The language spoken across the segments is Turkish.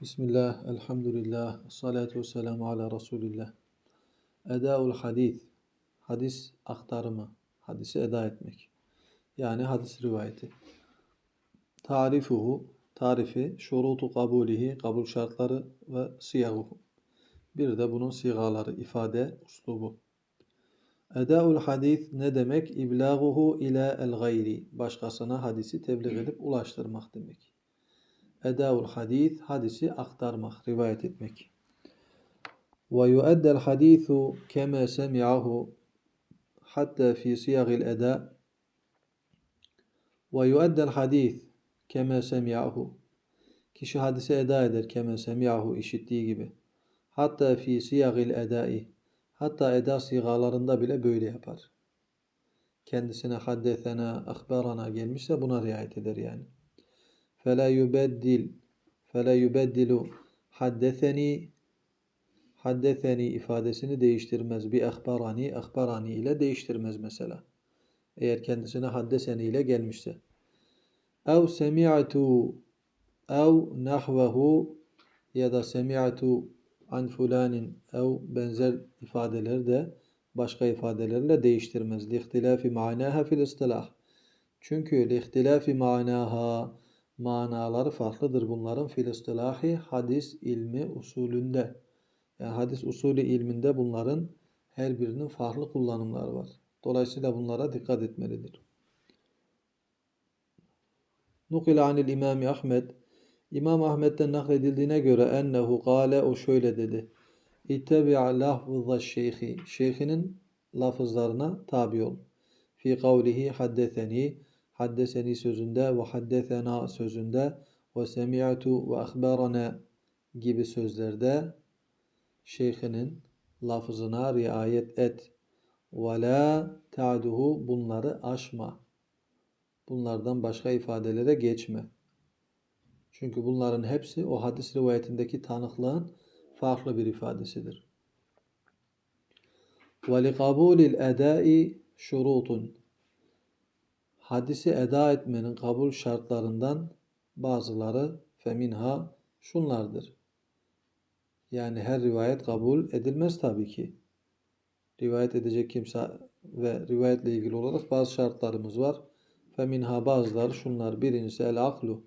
Bismillah, elhamdülillah, salatu vesselamu ala Resulillah. Edaul hadis, hadis aktarımı, hadisi eda etmek. Yani hadis rivayeti. Tarifuhu, tarifi, şurutu kabulihi, kabul şartları ve siyahuhu. Bir de bunun sigaları, ifade, uslubu. Edaul hadis ne demek? İblağuhu ila el gayri. Başkasına hadisi tebliğ edip ulaştırmak demek. Edaul hadis, hadisi aktarmak, rivayet etmek. Ve yueddel hadisu kema semi'ahu hatta fi siyagil eda. Ve yueddel hadis kema semi'ahu. Kişi hadise eda eder kema semi'ahu işittiği gibi. Hatta fi siyagil edai. Hatta eda sigalarında bile böyle yapar. Kendisine haddesena, akbarana gelmişse buna riayet eder yani. فَلَا يُبَدِّلْ فَلَا يُبَدِّلُ haddeseni haddeseni ifadesini değiştirmez. Bir akbarani, akbarani ile değiştirmez mesela. Eğer kendisine haddeseni ile gelmişse. ev semi'tu ev nahvehu ya da semi'tu an fulanin ev benzer ifadeleri de başka ifadelerle değiştirmez. Lihtilafi manaha fil istilah. Çünkü lihtilafi manaha manaları farklıdır bunların fil istilahi hadis ilmi usulünde. Yani hadis usulü ilminde bunların her birinin farklı kullanımları var. Dolayısıyla bunlara dikkat etmelidir. Nukil anil İmami Ahmed İmam Ahmet'ten nakledildiğine göre ennehu gale o şöyle dedi. İttebi'a lafzı şeyhi. Şeyhinin lafızlarına tabi ol. Fi kavlihi haddeseni haddeseni sözünde ve haddesena sözünde ve semi'tu ve ahbarana gibi sözlerde şeyhinin lafızına riayet et. Ve la ta'duhu bunları aşma. Bunlardan başka ifadelere geçme. Çünkü bunların hepsi o hadis rivayetindeki tanıklığın farklı bir ifadesidir. Ve li kabulil edai şurutun. Hadisi eda etmenin kabul şartlarından bazıları feminha şunlardır. Yani her rivayet kabul edilmez tabii ki. Rivayet edecek kimse ve rivayetle ilgili olarak bazı şartlarımız var. Feminha bazıları şunlar. Birincisi el aklu.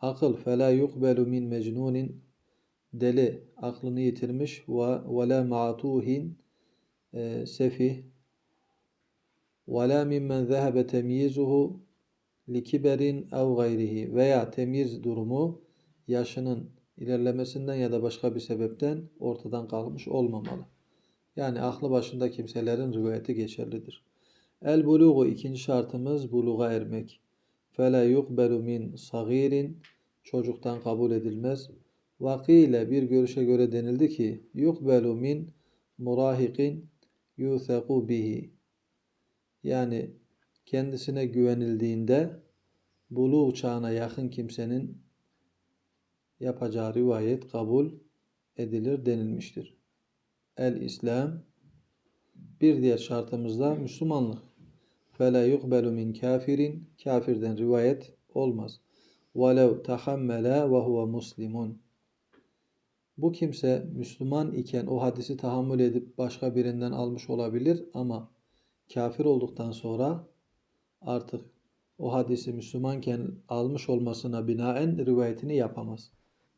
Akıl fela yukbelu min mecnunin deli aklını yitirmiş ve ve la ma'tuhin e, sefih la mimmen zehebe temyizuhu likiberin ev gayrihi veya temyiz durumu yaşının ilerlemesinden ya da başka bir sebepten ortadan kalkmış olmamalı. Yani aklı başında kimselerin rivayeti geçerlidir. El buluğu ikinci şartımız buluğa ermek. Fela yukbelu min sagirin çocuktan kabul edilmez. Vakile bir görüşe göre denildi ki yukbelu min murahikin yutheku bihi. Yani kendisine güvenildiğinde buluğ çağına yakın kimsenin yapacağı rivayet kabul edilir denilmiştir. El İslam bir diğer şartımız da Müslümanlık. Fela yukbelu min kafirin kafirden rivayet olmaz. Tahammela ve huve muslimun. Bu kimse Müslüman iken o hadisi tahammül edip başka birinden almış olabilir ama kafir olduktan sonra artık o hadisi Müslümanken almış olmasına binaen rivayetini yapamaz.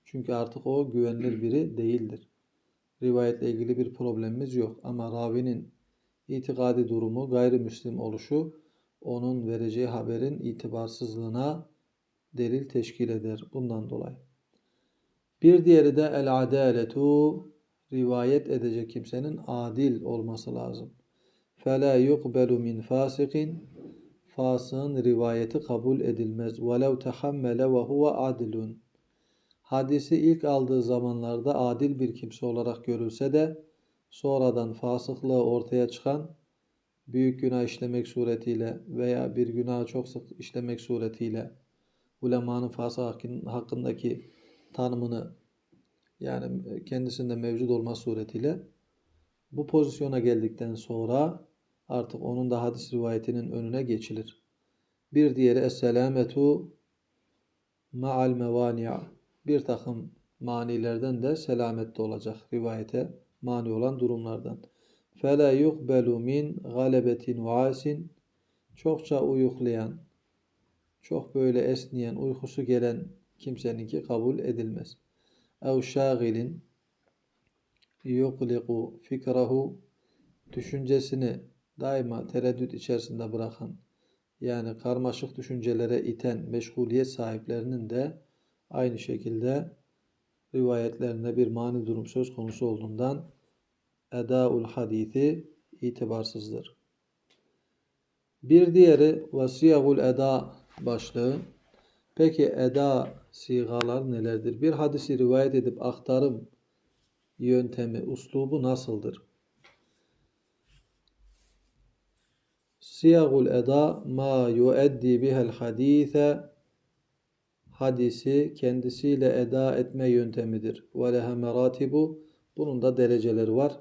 Çünkü artık o güvenilir biri değildir. Rivayetle ilgili bir problemimiz yok ama ravinin itikadi durumu gayrimüslim oluşu onun vereceği haberin itibarsızlığına delil teşkil eder bundan dolayı. Bir diğeri de el adaletu rivayet edecek kimsenin adil olması lazım. فَلَا يُقْبَلُ مِنْ فَاسِقٍ Fasığın rivayeti kabul edilmez. وَلَوْ تَحَمَّلَ وَهُوَ عَدِلٌ Hadisi ilk aldığı zamanlarda adil bir kimse olarak görülse de sonradan fasıklığı ortaya çıkan büyük günah işlemek suretiyle veya bir günah çok sık işlemek suretiyle ulemanın fasık hakkındaki tanımını yani kendisinde mevcut olma suretiyle bu pozisyona geldikten sonra artık onun da hadis rivayetinin önüne geçilir. Bir diğeri es-selametu ma'al mevani'a. Bir takım manilerden de selamette olacak rivayete mani olan durumlardan. Fela yuqbalu min galebetin vasin çokça uyuklayan, çok böyle esniyen, uykusu gelen kimseninki kabul edilmez. Ev şagilin yukliku fikrahu düşüncesini daima tereddüt içerisinde bırakan, yani karmaşık düşüncelere iten meşguliyet sahiplerinin de aynı şekilde rivayetlerinde bir mani durum söz konusu olduğundan edaul hadisi itibarsızdır. Bir diğeri vasiyagul eda başlığı. Peki eda sigalar nelerdir? Bir hadisi rivayet edip aktarım yöntemi, uslubu nasıldır? Siyagul eda ma yueddi bihel hadise hadisi kendisiyle eda etme yöntemidir. Ve lehe meratibu bunun da dereceleri var.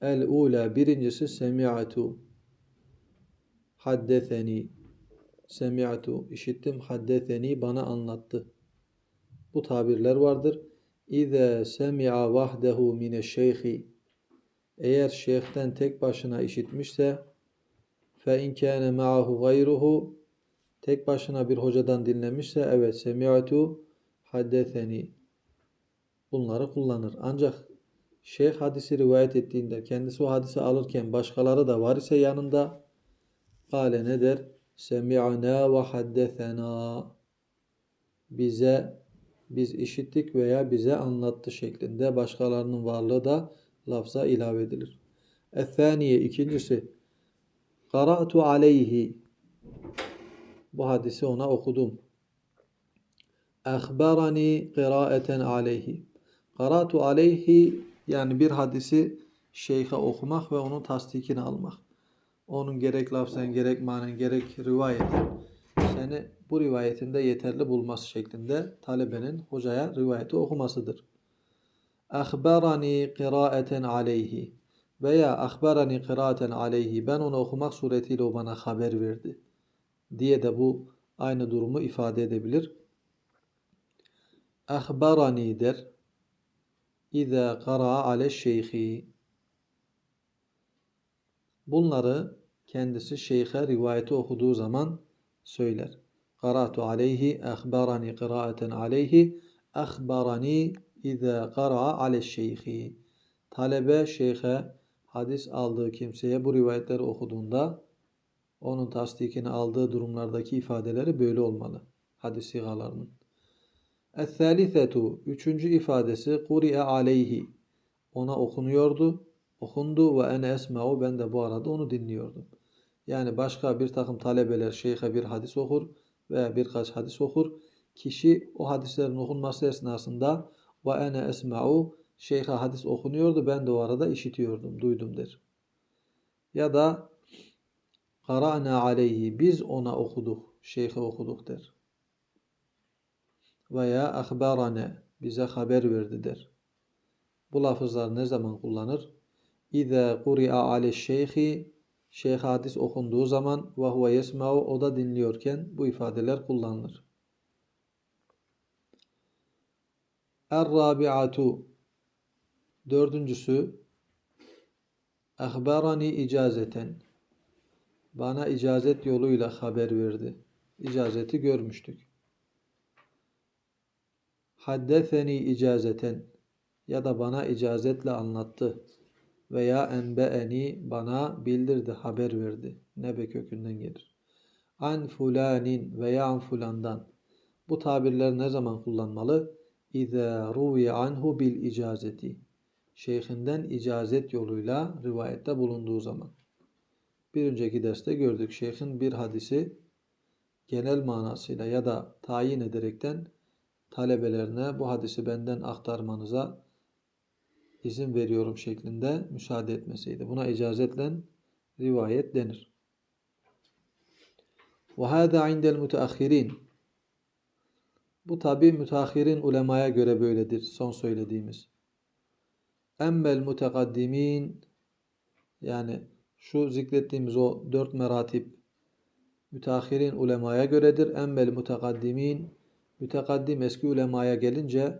El ula birincisi semi'atu haddeseni semi'atu işittim haddeseni bana anlattı. Bu tabirler vardır. İze semi'a vahdehu mineşşeyhi eğer şeyhten tek başına işitmişse fe in kâne ma'ahu gayruhu tek başına bir hocadan dinlemişse evet semi'tu haddeseni bunları kullanır. Ancak şeyh hadisi rivayet ettiğinde kendisi o hadisi alırken başkaları da var ise yanında kale ne der? Semi'na ve haddesena bize biz işittik veya bize anlattı şeklinde başkalarının varlığı da lafza ilave edilir. Ethaniye ikincisi Qara'tu aleyhi bu hadisi ona okudum. Akhbarani kıraeten aleyhi. Qara'tu aleyhi yani bir hadisi şeyhe okumak ve onun tasdikini almak. Onun gerek lafzen gerek manen gerek rivayeti seni bu rivayetinde yeterli bulması şeklinde talebenin hocaya rivayeti okumasıdır. Akhbarani kıraeten aleyhi veya akhbarani kıraaten aleyhi ben onu okumak suretiyle o bana haber verdi diye de bu aynı durumu ifade edebilir. Akhbarani der. İza qara ale şeyhi. Bunları kendisi şeyhe rivayeti okuduğu zaman söyler. Qara'tu aleyhi, akhbarani kıraaten aleyhi, akhbarani İza qara ale şeyhi. Talebe şeyhe hadis aldığı kimseye bu rivayetleri okuduğunda onun tasdikini aldığı durumlardaki ifadeleri böyle olmalı. Hadis sigalarının. Es-salisetu üçüncü ifadesi kuri'e aleyhi. Ona okunuyordu. Okundu ve ene esma'u ben de bu arada onu dinliyordum. Yani başka bir takım talebeler şeyhe bir hadis okur veya birkaç hadis okur. Kişi o hadislerin okunması esnasında ve ene esma'u şeyhe hadis okunuyordu ben de o arada işitiyordum, duydum der. Ya da Qara'na aleyhi biz ona okuduk, şeyhe okuduk der. Veya ahbarane bize haber verdi der. Bu lafızlar ne zaman kullanır? İza quri'a ale şeyhi şeyh hadis okunduğu zaman ve huve yesma'u o da dinliyorken bu ifadeler kullanılır. Er-rabi'atu Dördüncüsü Ahbarani icazeten bana icazet yoluyla haber verdi. İcazeti görmüştük. Haddeseni icazeten ya da bana icazetle anlattı veya enbeeni bana bildirdi, haber verdi. Nebe kökünden gelir. An fulanin veya an fulandan. Bu tabirler ne zaman kullanmalı? İza ruvi anhu bil icazeti Şeyhinden icazet yoluyla rivayette bulunduğu zaman. Bir önceki derste gördük. Şeyhin bir hadisi genel manasıyla ya da tayin ederekten talebelerine bu hadisi benden aktarmanıza izin veriyorum şeklinde müsaade etmesiydi. Buna icazetle rivayet denir. وَهَذَا عِنْدَ الْمُتَأَخِّرِينَ Bu tabi müteahhirin ulemaya göre böyledir. Son söylediğimiz. Emmel mutekaddimin yani şu zikrettiğimiz o dört meratip müteahhirin ulemaya göredir. Emmel mutekaddimin mütekaddim eski ulemaya gelince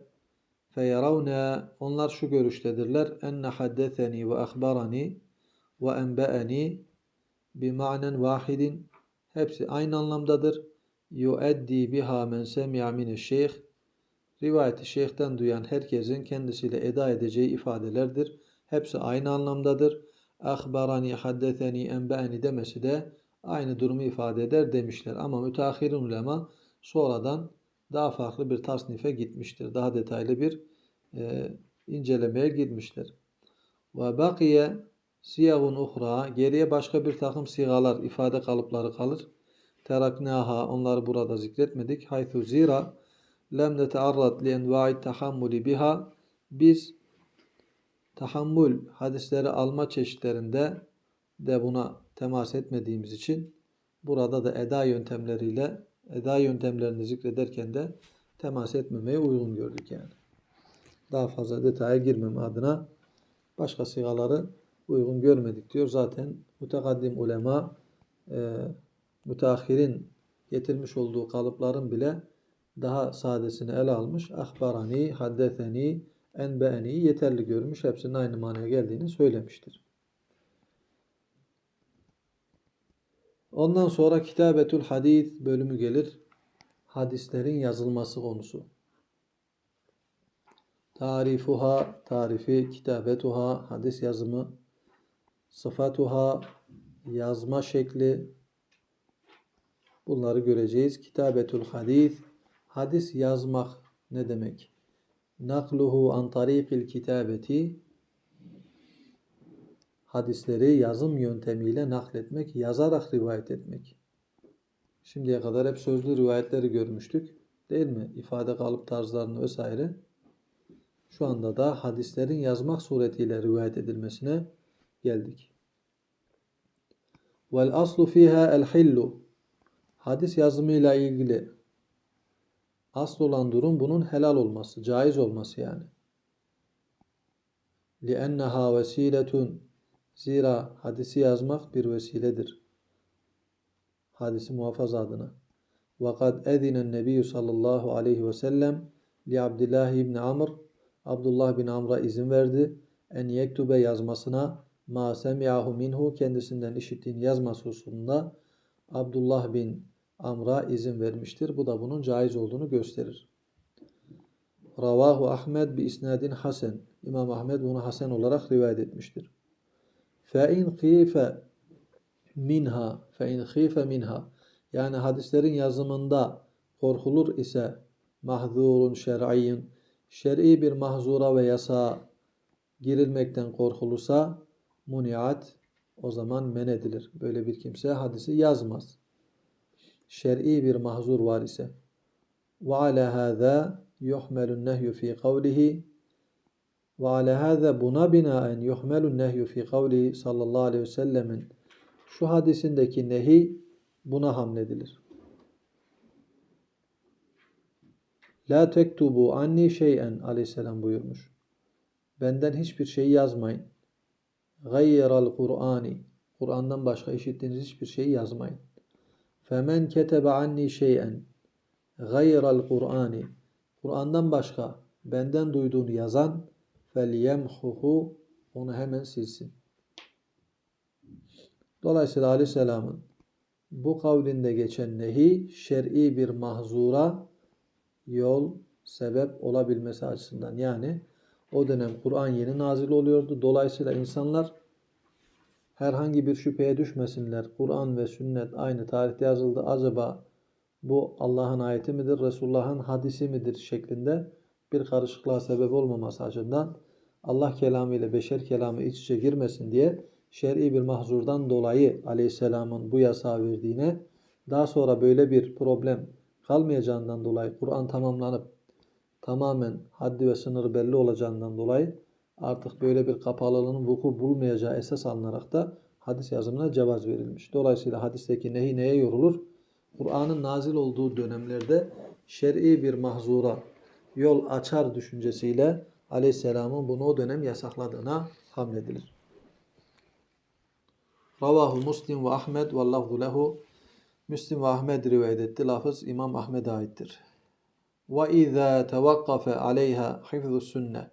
feyeravne onlar şu görüştedirler enne haddeseni ve ahbarani ve enbeeni bi ma'nen vahidin hepsi aynı anlamdadır. Yueddi biha men semi'a mine şeyh rivayeti şeyhten duyan herkesin kendisiyle eda edeceği ifadelerdir. Hepsi aynı anlamdadır. Ahbarani, haddetheni, enbeeni demesi de aynı durumu ifade eder demişler. Ama müteahhirin ulema sonradan daha farklı bir tasnife gitmiştir. Daha detaylı bir e, incelemeye girmişler. Ve bakiye siyagun uhra geriye başka bir takım sigalar, ifade kalıpları kalır. Teraknaha onları burada zikretmedik. Haythu zira lem netearrad li enva'i tahammuli biha biz tahammül hadisleri alma çeşitlerinde de buna temas etmediğimiz için burada da eda yöntemleriyle eda yöntemlerini zikrederken de temas etmemeye uygun gördük yani. Daha fazla detaya girmem adına başka sigaları uygun görmedik diyor. Zaten mütekaddim ulema e, müteahhirin getirmiş olduğu kalıpların bile daha sadesini ele almış. Ahbarani, haddetheni, enbeeni yeterli görmüş. Hepsinin aynı manaya geldiğini söylemiştir. Ondan sonra Kitabetül Hadis bölümü gelir. Hadislerin yazılması konusu. Tarifuha, tarifi, kitabetuha, hadis yazımı, sıfatuha, yazma şekli, bunları göreceğiz. Kitabetül hadis, hadis yazmak ne demek? Nakluhu an tarikil kitabeti, hadisleri yazım yöntemiyle nakletmek, yazarak rivayet etmek. Şimdiye kadar hep sözlü rivayetleri görmüştük. Değil mi? İfade kalıp tarzlarını vesaire. Şu anda da hadislerin yazmak suretiyle rivayet edilmesine geldik. Vel aslu fiha el hillu. Hadis yazımıyla ilgili asıl olan durum bunun helal olması, caiz olması yani. لِأَنَّهَا vesiletun Zira hadisi yazmak bir vesiledir. Hadisi muhafaza adına. وَقَدْ اَذِنَ النَّبِيُّ sallallahu aleyhi ve sellem li Abdullah ibn Amr Abdullah bin Amr'a izin verdi. En yektube yazmasına ma semi'ahu minhu kendisinden işittiğini yazması hususunda Abdullah bin Amr'a izin vermiştir. Bu da bunun caiz olduğunu gösterir. Ravahu Ahmed bi isnadin hasen. İmam Ahmed bunu hasen olarak rivayet etmiştir. Fe in khife minha fe in khife minha yani hadislerin yazımında korkulur ise mahzurun şer'iyyun şer'i bir mahzura ve yasağa girilmekten korkulursa muniat o zaman men edilir. Böyle bir kimse hadisi yazmaz. Şer'i bir mahzur var ise. Ve ala hâzâ yuhmelun nehyu fi kavlihi ve ala hâzâ buna binaen yuhmelun nehyu fi kavlihi sallallahu aleyhi ve sellemin şu hadisindeki nehi buna hamledilir. La tektubu anni şeyen aleyhisselam buyurmuş. Benden hiçbir şey yazmayın. Gayyeral Kur'ani. Kur'an'dan başka işittiğiniz hiçbir şeyi yazmayın. Femen ketebe anni şeyen gayyeral Kur'ani. Kur'an'dan başka benden duyduğunu yazan felyemhuhu onu hemen silsin. Dolayısıyla Aleyhisselam'ın bu kavlinde geçen nehi şer'i bir mahzura yol, sebep olabilmesi açısından. Yani o dönem Kur'an yeni nazil oluyordu. Dolayısıyla insanlar herhangi bir şüpheye düşmesinler. Kur'an ve sünnet aynı tarihte yazıldı. Acaba bu Allah'ın ayeti midir, Resulullah'ın hadisi midir şeklinde bir karışıklığa sebep olmaması açısından Allah kelamı ile beşer kelamı iç içe girmesin diye şer'i bir mahzurdan dolayı aleyhisselamın bu yasağı verdiğine daha sonra böyle bir problem kalmayacağından dolayı Kur'an tamamlanıp tamamen haddi ve sınırı belli olacağından dolayı artık böyle bir kapalılığın vuku bulmayacağı esas alınarak da hadis yazımına cevaz verilmiş. Dolayısıyla hadisteki nehi neye yorulur? Kur'an'ın nazil olduğu dönemlerde şer'i bir mahzura yol açar düşüncesiyle Aleyhisselam'ın bunu o dönem yasakladığına hamledilir. Ravahu Muslim ve Ahmed ve lafzu lehu Müslim ve Ahmed rivayet etti. Lafız İmam Ahmed'e aittir. Ve izâ tevakkafâ aleyhâ hifzus sünne.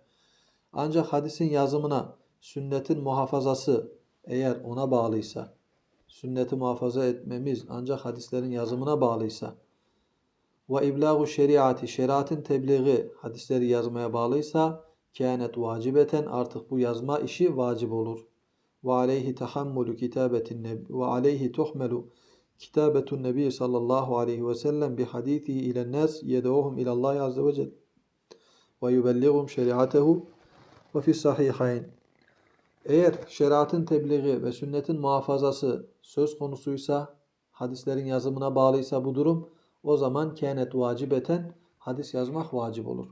Ancak hadisin yazımına sünnetin muhafazası eğer ona bağlıysa, sünneti muhafaza etmemiz ancak hadislerin yazımına bağlıysa ve iblagu şeriatı, şeriatın tebliği hadisleri yazmaya bağlıysa kânet vacibeten artık bu yazma işi vacip olur. Ve aleyhi tahammulu kitabetin nebi ve aleyhi tuhmelu kitabetun nebi sallallahu aleyhi ve sellem bi hadithihi ilen nas yed'uhum ila Allah azze ve celle ve yubellighum şeriatehu ve fi sahihayn. Eğer şeriatın tebliği ve sünnetin muhafazası söz konusuysa, hadislerin yazımına bağlıysa bu durum, o zaman kânet vacibeten hadis yazmak vacip olur.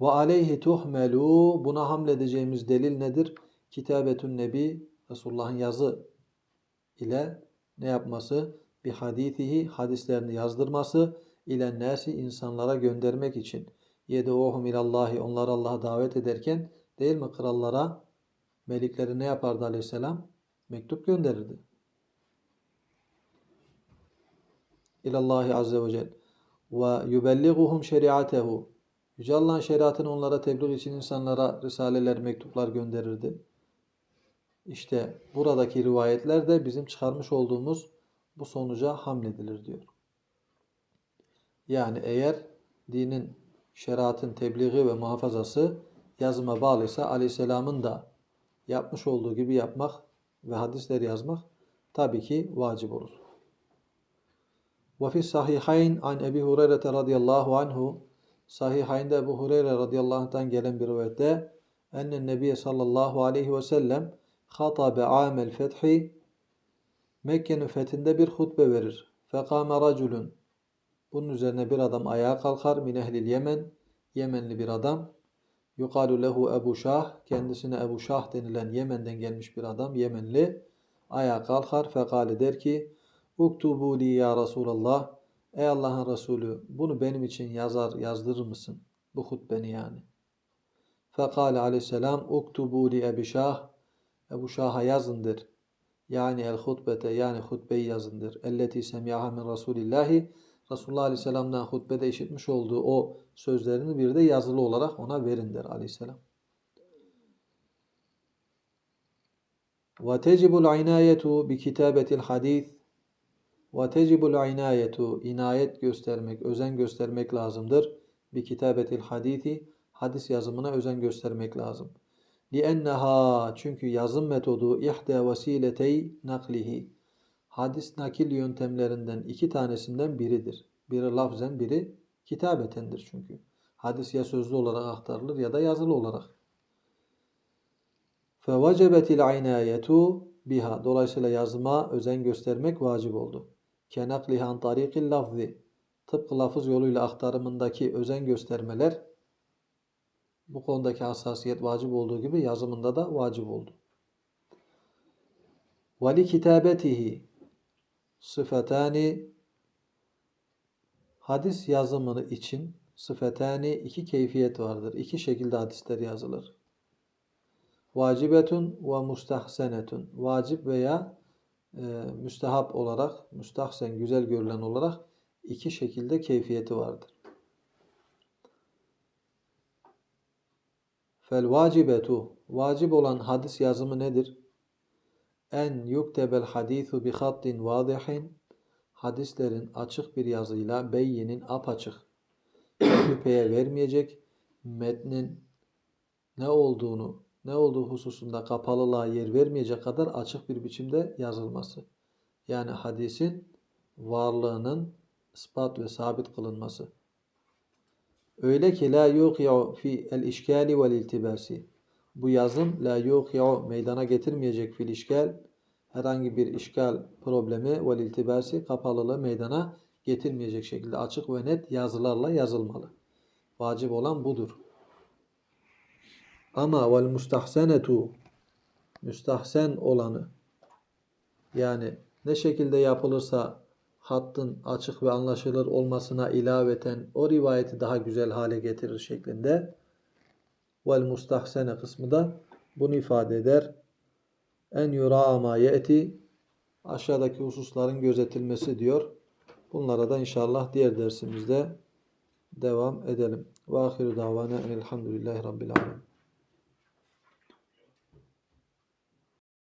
Ve aleyhi tuhmelu buna hamledeceğimiz delil nedir? Kitabetün Nebi Resulullah'ın yazı ile ne yapması? Bir hadithihi hadislerini yazdırması ile nasi insanlara göndermek için. Yeduhum ilallahi onları Allah'a davet ederken değil mi krallara melikleri ne yapardı aleyhisselam? Mektup gönderirdi. İlallahi azze ve celle. Ve yubelliguhum şeriatehu. Yüce Allah'ın şeriatını onlara tebliğ için insanlara risaleler, mektuplar gönderirdi. İşte buradaki rivayetler de bizim çıkarmış olduğumuz bu sonuca hamledilir diyor. Yani eğer dinin, şeriatın tebliği ve muhafazası yazıma bağlıysa aleyhisselamın da yapmış olduğu gibi yapmak ve hadisleri yazmak tabii ki vacip olur. Fi sahihayn an Ebi Hureyre radıyallahu anhu Sahihayn'de Ebu Hureyre radıyallahu anh'tan gelen bir rivayette ennen nebiye sallallahu aleyhi ve sellem hatabe amel fethi Mekke'nin fethinde bir hutbe verir. Fekame raculun bunun üzerine bir adam ayağa kalkar min ehlil Yemen Yemenli bir adam. Yukalu lehu Ebu Şah kendisine Ebu Şah denilen Yemen'den gelmiş bir adam Yemenli ayağa kalkar. Fekale der ki uktubu li ya Resulallah ey Allah'ın Resulü bunu benim için yazar yazdırır mısın? Bu hutbeni yani. Fekale aleyhisselam uktubu li Ebu Şah Ebu Şah'a yazındır yani el hutbete yani hutbeyi yazındır elleti semiyaha min Resulillahi Resulullah Aleyhisselam'dan hutbede işitmiş olduğu o sözlerini bir de yazılı olarak ona verin der Aleyhisselam. Bi kitabetil hadis ve tecibul inayetu inayet göstermek, özen göstermek lazımdır. Kitabetil hadisi hadis yazımına özen göstermek lazım. Lienneha çünkü yazım metodu ihde vesiletey naklihi hadis nakil yöntemlerinden iki tanesinden biridir. Biri lafzen, biri kitabetendir çünkü. Hadis ya sözlü olarak aktarılır ya da yazılı olarak. فَوَجَبَتِ الْعِنَايَةُ biha. Dolayısıyla yazıma özen göstermek vacip oldu. كَنَقْلِهَا عَنْ طَرِيقِ اللَّفْظِ Tıpkı lafız yoluyla aktarımındaki özen göstermeler bu konudaki hassasiyet vacip olduğu gibi yazımında da vacip oldu. وَلِ كِتَابَتِهِ sıfetani hadis yazımını için sıfetani iki keyfiyet vardır. İki şekilde hadisler yazılır. Vacibetun ve mustahsenetun. Vacip veya e, müstehap olarak, müstahsen, güzel görülen olarak iki şekilde keyfiyeti vardır. Fel vacibetu. Vacip olan hadis yazımı nedir? En yuktebel hadisu bi hattin vadihin hadislerin açık bir yazıyla beyinin apaçık şüpheye vermeyecek metnin ne olduğunu ne olduğu hususunda kapalılığa yer vermeyecek kadar açık bir biçimde yazılması. Yani hadisin varlığının ispat ve sabit kılınması. Öyle ki la yuqi'u fi el işgali vel iltibasi bu yazım la yuqi'u meydana getirmeyecek fil işgal herhangi bir işgal problemi ve iltibasi kapalılığı meydana getirmeyecek şekilde açık ve net yazılarla yazılmalı. Vacip olan budur. Ama vel mustahsenetu müstahsen olanı yani ne şekilde yapılırsa hattın açık ve anlaşılır olmasına ilaveten o rivayeti daha güzel hale getirir şeklinde vel mustahsene kısmı da bunu ifade eder. En yura ma ye'ti aşağıdaki hususların gözetilmesi diyor. Bunlara da inşallah diğer dersimizde devam edelim. Ve ahiru davana elhamdülillahi rabbil alemin.